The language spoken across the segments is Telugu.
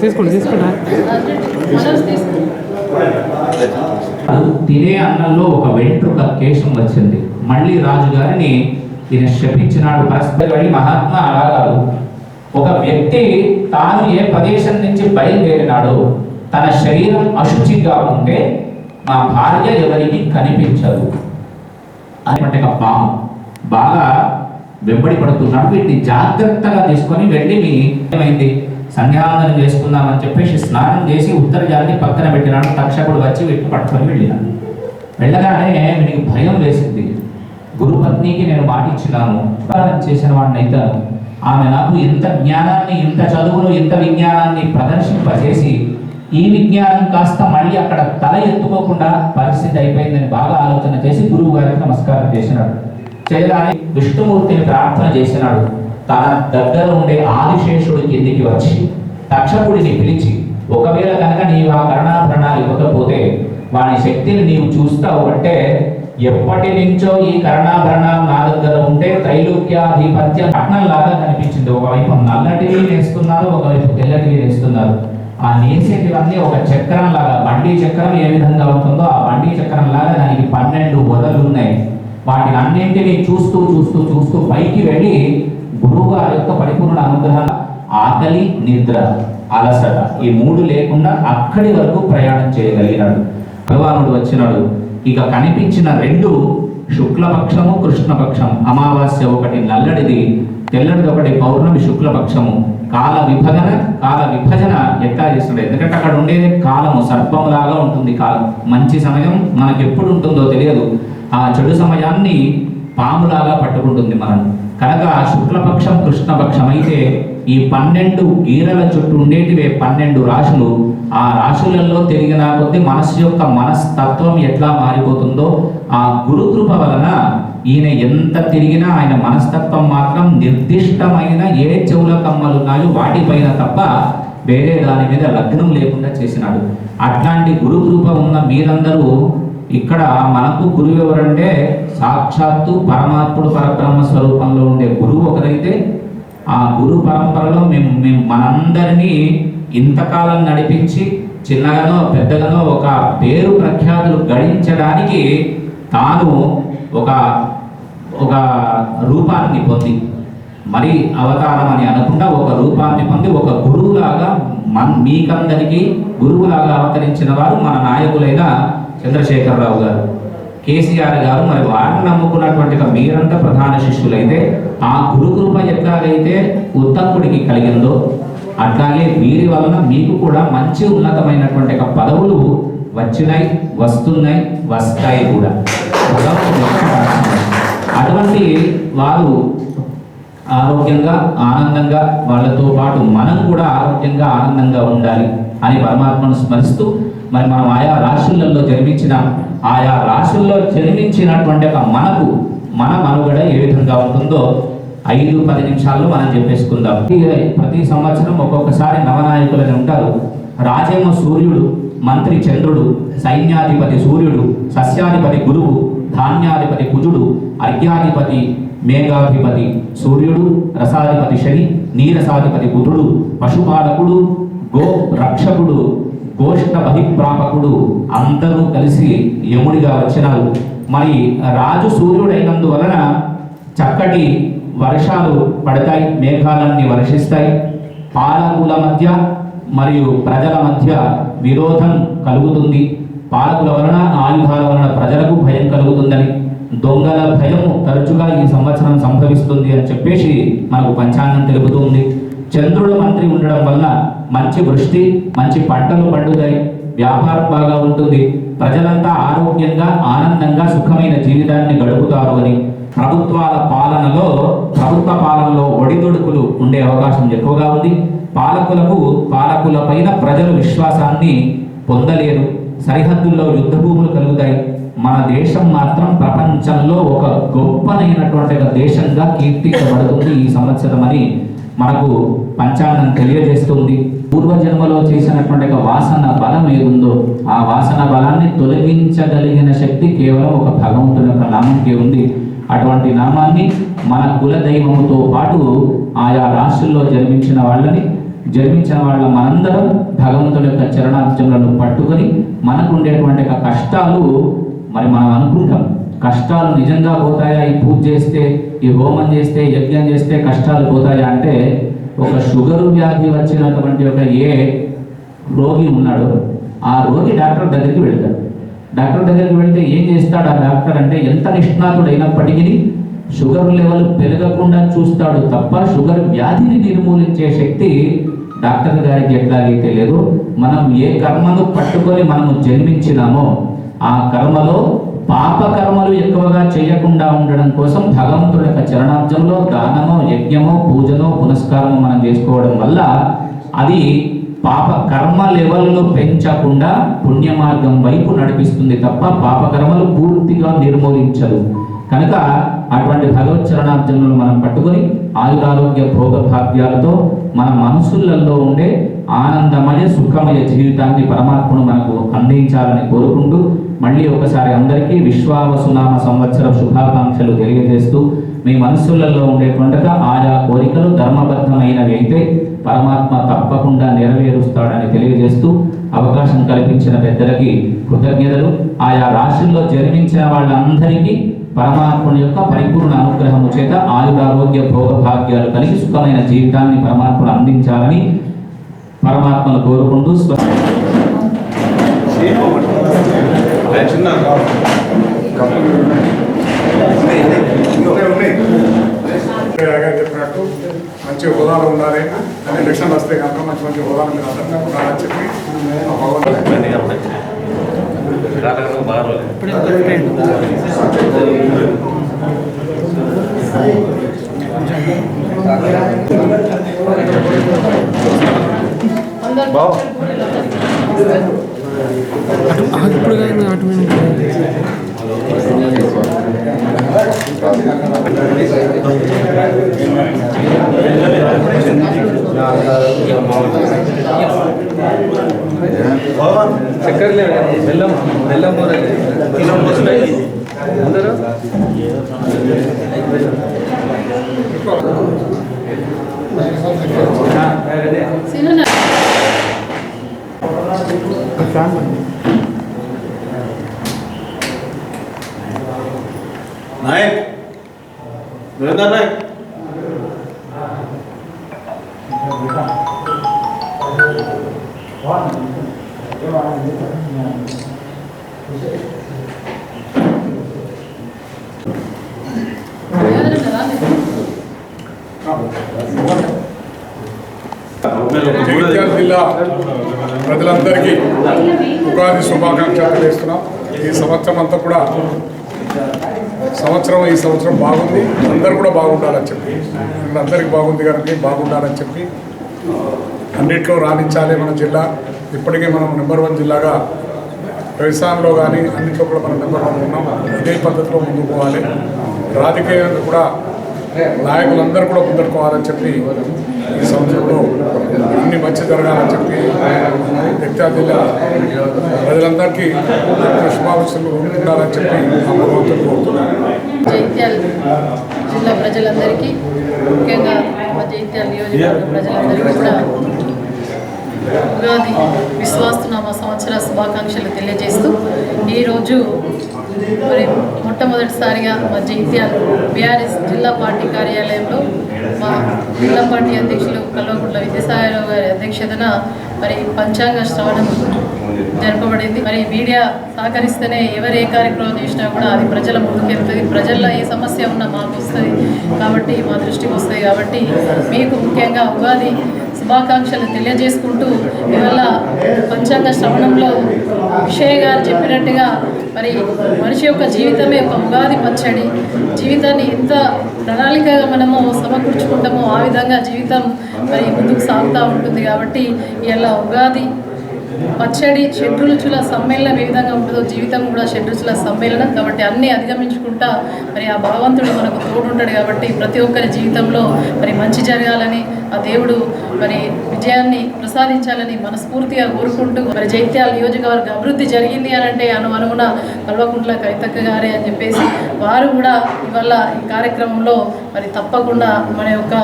తీసుకోండి తీసుకోండి. తినే అన్నంలో ఒక వెంట్రుక కేశం వచ్చింది. మళ్ళీ రాజుగారిని ఈయన శపించినాడు. పరస్పర వెళ్ళి మహాత్మా అలా కాదు. ఒక వ్యక్తి తాను ఏ ప్రదేశం నుంచి బయలుదేరినాడో. తన శరీరం అశుచిగా ఉంటే మా భార్య ఎవరికి కనిపించదు. అనేటువంటి ఒక పాము బాగా వెంబడి పడుతున్నాడు. వీటిని జాగ్రత్తగా తీసుకొని వెళ్ళి మీ ఏమైంది? సంధ్యావందనం చేసుకుందామని చెప్పేసి స్నానం చేసి ఉత్తరజాన్ని పక్కన పెట్టినాడు. తక్షకుడు వచ్చి వీటిని పట్టుకొని వెళ్ళినాడు. వెళ్ళగానే వీడికి భయం వేసింది. గురుపత్నికి నేను మాటిచ్చినాను. ఉపకారం చేసిన వాడిని అయితే ఆమె నాకు ఇంత జ్ఞానాన్ని ఇంత చదువును ఇంత విజ్ఞానాన్ని ప్రదర్శింపజేసి ఈ విజ్ఞానం కాస్త మళ్ళీ అక్కడ తల ఎత్తుకోకుండా పరిస్థితి అయిపోయిందని బాగా ఆలోచన చేసి గురువు గారికి నమస్కారం చేసినాడు. చేయగానే విష్ణుమూర్తిని ప్రార్థన చేసినాడు. తన దగ్గర ఉండే ఆదిశేషుడి కిందికి వచ్చి తక్షకుడిని పిలిచి ఒకవేళ కనుక నీవు ఆ కరుణాభరణాలు ఇవ్వకపోతే వాని శక్తిని నీవు చూస్తావు అంటే ఎప్పటి నుంచో ఈ కరణాభరణాలు నా దగ్గర ఉంటే త్రైలోక్యాధిపత్యం పట్నంలాగా కనిపించింది. ఒకవైపు నల్లటివి నేస్తున్నారు ఒకవైపు తెల్లటివి నేస్తున్నారు. ఆ నేసేటివన్నీ ఒక చక్రం లాగా బండి చక్రం ఏ విధంగా ఉంటుందో ఆ బండి చక్రం లాగా దానికి పన్నెండు వదలు ఉన్నాయి. వాటిని అన్నింటినీ చూస్తూ చూస్తూ చూస్తూ పైకి వెళ్ళి గురువు గారి యొక్క పరిపూర్ణ అనుగ్రహం ఆకలి నిద్ర అలసట ఈ మూడు లేకుండా అక్కడి వరకు ప్రయాణం చేయగలిగినాడు. భగవానుడు వచ్చినాడు. ఇక కనిపించిన రెండు శుక్లపక్షము కృష్ణపక్షం అమావాస్య ఒకటి నల్లడిది తెల్లడిది ఒకటి పౌర్ణమి శుక్లపక్షము. కాల విభజన కాల విభజన ఎట్లా చేస్తుండే? ఎందుకంటే అక్కడ ఉండేది కాలము సర్పంలాగా ఉంటుంది కాలం. మంచి సమయం మనకు ఎప్పుడు ఉంటుందో తెలియదు. ఆ చెడు సమయాన్ని పాములాగా పట్టుకుంటుంది మనం కనుక శుక్లపక్షం కృష్ణపక్షం అయితే ఈ పన్నెండు గీరల చుట్టూ ఉండేటివే పన్నెండు రాశులు ఆ రాశులలో తిరిగిన కొద్దీ మనస్సు యొక్క మనస్తత్వం ఎట్లా మారిపోతుందో ఆ గురుకృప వలన ఈయన ఎంత తిరిగినా ఆయన మనస్తత్వం మాత్రం నిర్దిష్టమైన ఏ చెవుల కమ్మలు ఉన్నాయో వాటిపైన తప్ప వేరే దాని మీద లగ్నం లేకుండా చేసినాడు. అట్లాంటి గురుకృప ఉన్న మీరందరూ ఇక్కడ మనకు గురువు ఎవరంటే సాక్షాత్తు పరమాత్ముడు పరబ్రహ్మ స్వరూపంలో ఉండే గురువు ఒకరైతే ఆ గురు పరంపరలో మేము మేము మనందరినీ ఇంతకాలం నడిపించి చిన్నగానో పెద్దగానో ఒక పేరు ప్రఖ్యాతులు గడించడానికి తాను ఒక ఒక రూపాన్ని పొంది మరి అవతారం అని అనకుండా ఒక రూపాన్ని పొంది ఒక గురువులాగా మన్ మీకందరికీ గురువులాగా అవతరించిన వారు మన నాయకులైన చంద్రశేఖరరావు గారు. కేసీఆర్ గారు మరి వారిని నమ్ముకున్నటువంటి మీరంతా ప్రధాన శిష్యులైతే ఆ గురుకృప ఎట్లాగైతే ఉత్తముడికి కలిగిందో అట్లాగే వీరి వలన మీకు కూడా మంచి ఉన్నతమైనటువంటి పదవులు వచ్చినాయి వస్తున్నాయి వస్తాయి కూడా. అటువంటి వారు ఆరోగ్యంగా ఆనందంగా వాళ్ళతో పాటు మనం కూడా ఆరోగ్యంగా ఆనందంగా ఉండాలి అని పరమాత్మను స్మరిస్తూ మరి మనం ఆయా రాష్ట్రాలలో జన్మించిన ఆయా రాశుల్లో జన్మించినటువంటి ఒక మనకు మన మనుగడ ఏ విధంగా ఉంటుందో ఐదు పది నిమిషాల్లో మనం చెప్పేసుకుందాం. ప్రతి సంవత్సరం ఒక్కొక్కసారి నవనాయకులని ఉంటారు. రాజేమ సూర్యుడు మంత్రి చంద్రుడు సైన్యాధిపతి సూర్యుడు సస్యాధిపతి గురువు ధాన్యాధిపతి కుజుడు అర్ఘ్యాధిపతి మేఘాధిపతి సూర్యుడు రసాధిపతి శని నీరసాధిపతి బుధుడు పశుపాలకుడు గో రక్షకుడు గోష్ఠ బహిప్రాపకుడు అందరూ కలిసి యముడిగా వచ్చినారు. మరి రాజు సూర్యుడైనందువలన చక్కటి వర్షాలు పడతాయి మేఘాలన్నీ వర్షిస్తాయి. పాలకుల మధ్య మరియు ప్రజల మధ్య విరోధం కలుగుతుంది. పాలకుల వలన ఆయుధాల వలన ప్రజలకు భయం కలుగుతుందని దొంగల భయం తరచుగా ఈ సంవత్సరం సంభవిస్తుంది అని చెప్పేసి మనకు పంచాంగం తెలుపుతుంది. చంద్రుడు మంత్రి ఉండడం వల్ల మంచి వృష్టి మంచి పంటలు పండుతాయి. వ్యాపారం బాగా ఉంటుంది. ప్రజలంతా ఆరోగ్యంగా ఆనందంగా సుఖమైన జీవితాన్ని గడుపుతారు అని ప్రభుత్వాల పాలనలో ప్రభుత్వ పాలనలో ఒడిదొడుకులు ఉండే అవకాశం ఎక్కువగా ఉంది. పాలకులకు పాలకుల పైన ప్రజలు విశ్వాసాన్ని పొందలేరు. సరిహద్దుల్లో యుద్ధ భూములు కలుగుతాయి. మన దేశం మాత్రం ప్రపంచంలో ఒక గొప్పనైనటువంటి దేశంగా కీర్తించబడుతుంది ఈ సంవత్సరం అని మనకు పంచాంగం తెలియజేస్తుంది. పూర్వజన్మలో చేసినటువంటి ఒక వాసన బలం ఏదుందో ఆ వాసన బలాన్ని తొలగించగలిగిన శక్తి కేవలం ఒక భగవంతుని యొక్క నామంకే ఉంది. అటువంటి నామాన్ని మన కుల దైవముతో పాటు ఆయా రాష్ట్రంలో జన్మించిన వాళ్ళని జన్మించిన వాళ్ళ మనందరం భగవంతుని యొక్క చరణాబ్జములను పట్టుకొని మనకు ఉండేటువంటి కష్టాలు మరి మనం అనుకుంటాం. కష్టాలు నిజంగా పోతాయా? ఈ పూజ చేస్తే ఈ హోమం చేస్తే యజ్ఞం చేస్తే కష్టాలు పోతాయా అంటే ఒక షుగరు వ్యాధి వచ్చినటువంటి ఒక ఏ రోగి ఉన్నాడు. ఆ రోగి డాక్టర్ దగ్గరికి వెళ్తాడు. డాక్టర్ దగ్గరికి వెళ్తే ఏం చేస్తాడు ఆ డాక్టర్ అంటే ఎంత నిష్ణాతుడైనప్పటికీ షుగర్ లెవెల్ పెరగకుండా చూస్తాడు తప్ప షుగర్ వ్యాధిని నిర్మూలించే శక్తి డాక్టర్ గారికి ఎట్లాగైతే లేదు. మనం ఏ కర్మను పట్టుకొని మనము జన్మించినామో ఆ కర్మలో పాపకర్మలు ఎక్కువగా చేయకుండా ఉండడం కోసం భగవంతుడి యొక్క చరణాబ్జంలో దానమో యజ్ఞమో పూజనో పునస్కారము మనం చేసుకోవడం వల్ల అది పాప కర్మ లెవెల్ను పెంచకుండా పుణ్య మార్గం వైపు నడిపిస్తుంది తప్ప పాపకర్మలు పూర్తిగా నిర్మూలించదు కనుక అటువంటి భగవత్ చరణాబ్జములను మనం పట్టుకొని ఆయురారోగ్య భోగ భాగ్యాలతో మన మనసులలో ఉండే ఆనందమయ సుఖమయ జీవితాన్ని పరమాత్మను మనకు అందించాలని కోరుకుంటూ మళ్ళీ ఒకసారి అందరికీ విశ్వావసునామ సంవత్సర శుభాకాంక్షలు తెలియజేస్తూ మీ మనస్సులలో ఉండేటువంటి ఆయా కోరికలు ధర్మబద్ధమైనవి అయితే పరమాత్మ తప్పకుండా నెరవేరుస్తాడని తెలియజేస్తూ అవకాశం కల్పించిన పెద్దలకి కృతజ్ఞతలు. ఆయా రాశుల్లో జన్మించిన వాళ్ళందరికీ పరమాత్ముని యొక్క పరిపూర్ణ అనుగ్రహము చేత ఆయురారోగ్య భోగభాగ్యాలు కలిగి సుఖమైన జీవితాన్ని పరమాత్మను అందించాలని పరమాత్మను కోరుకుంటూ స్వ చిన్న. చెప్పినట్టు మంచి హోదాలో ఉండాలి. అని ఎలక్షన్ వస్తే కనుక మంచి మంచి హోదాలు మీరు అందరినీ ఉండాలని చెప్పి ఆ అటు ఇప్పుడు కానీ అటు చక్కెర లేదు కదా, బెల్లం బెల్లం కూర అందరూ అందరూ नायक नरेंद्र नायक Gracias. జిల్లా ప్రజలందరికీ ఉగాది శుభాకాంక్షలు తెలియజేస్తున్నాం. ఈ సంవత్సరం అంతా కూడా సంవత్సరం ఈ సంవత్సరం బాగుంది. అందరు కూడా బాగుండాలని చెప్పి. అందరికి బాగుంది కనుక బాగుండాలని చెప్పి. అన్నిట్లో రాణించాలి మన జిల్లా. ఇప్పటికే మనం నెంబర్ వన్ జిల్లాగా వ్యవసాయంలో కానీ అన్నింటిలో కూడా మనం నెంబర్ వన్ ఉన్నాం. ఇదే పద్ధతిలో ముందుకు పోవాలి. రాజకీయంగా కూడా నాయకులందరూ కూడా ముందుకోవాలని చెప్పి ఈ సంవత్సరంలో అన్ని మంచి జరగాలని చెప్పి జగిత్యాల జిల్లా ప్రజలందరికీ శుభాకాంక్షలు ఉంటున్నారని చెప్పి భగవంతుడు కోరుతున్నాను. జైత్యాల జిల్లా ప్రజలందరికీ ముఖ్యంగా జైత్యాల నియోజకవర్గ ప్రజలందరికీ కూడా ఉగాది విశ్వాస్తునామ సంవత్సర శుభాకాంక్షలు తెలియజేస్తూ ఈరోజు మరి మొట్టమొదటిసారిగా మా జైత్యాల బీఆర్ఎస్ జిల్లా పార్టీ కార్యాలయంలో మా జిల్లా పార్టీ అధ్యక్షులు కల్వకుంట్ల విద్యాసాగరరావు గారి అధ్యక్షతన మరి పంచాంగ శ్రవణం జరపబడింది. మరి మీడియా సహకరిస్తేనే ఎవరు ఏ కార్యక్రమం చేసినా కూడా అది ప్రజల ముందుకెళ్తుంది. ప్రజల్లో ఏ సమస్య ఉన్నా మాకు వస్తుంది కాబట్టి మా దృష్టికి వస్తుంది కాబట్టి మీకు ముఖ్యంగా ఉగాది శుభాకాంక్షలు తెలియజేసుకుంటూ ఇవాళ పంచాంగ శ్రవణంలో విషయ గారు చెప్పినట్టుగా మరి మనిషి యొక్క జీవితమే ఒక ఉగాది పచ్చడి. జీవితాన్ని ఎంత ప్రణాళికగా మనము సమకూర్చుకుంటామో ఆ విధంగా జీవితం మరి ముందుకు సాగుతూ ఉంటుంది కాబట్టి ఇలా ఉగాది పచ్చడి షడ్రుచుల సమ్మేళనం ఏ విధంగా ఉంటుందో జీవితం కూడా షడ్రుచుల సమ్మేళనం కాబట్టి అన్నీ అధిగమించుకుంటా మరి ఆ భగవంతుడు మనకు తోడుంటాడు కాబట్టి ప్రతి ఒక్కరి జీవితంలో మరి మంచి జరగాలని ఆ దేవుడు మరి విజయాన్ని ప్రసాదించాలని మనస్ఫూర్తిగా కోరుకుంటూ మరి జైత్యాల నియోజకవర్గ అభివృద్ధి జరిగింది అని అంటే అను అనుగుణ కల్వకుంట్ల కవితక్క గారే అని చెప్పేసి వారు కూడా ఇవాళ ఈ కార్యక్రమంలో మరి తప్పకుండా మన యొక్క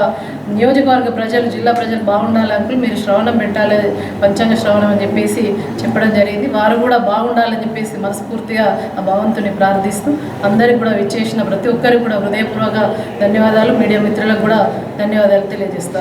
నియోజకవర్గ ప్రజలు జిల్లా ప్రజలు బాగుండాలి మీరు శ్రవణం పెట్టాలి పంచాంగ శ్రవణం అని చెప్పేసి చెప్పడం జరిగింది. వారు కూడా బాగుండాలని చెప్పేసి మనస్ఫూర్తిగా ఆ భగవంతుని ప్రార్థిస్తూ అందరికి కూడా విచ్చేసిన ప్రతి ఒక్కరికి కూడా హృదయపూర్వక ధన్యవాదాలు. మీడియా మిత్రులకు కూడా ధన్యవాదాలు తెలియజేస్తాను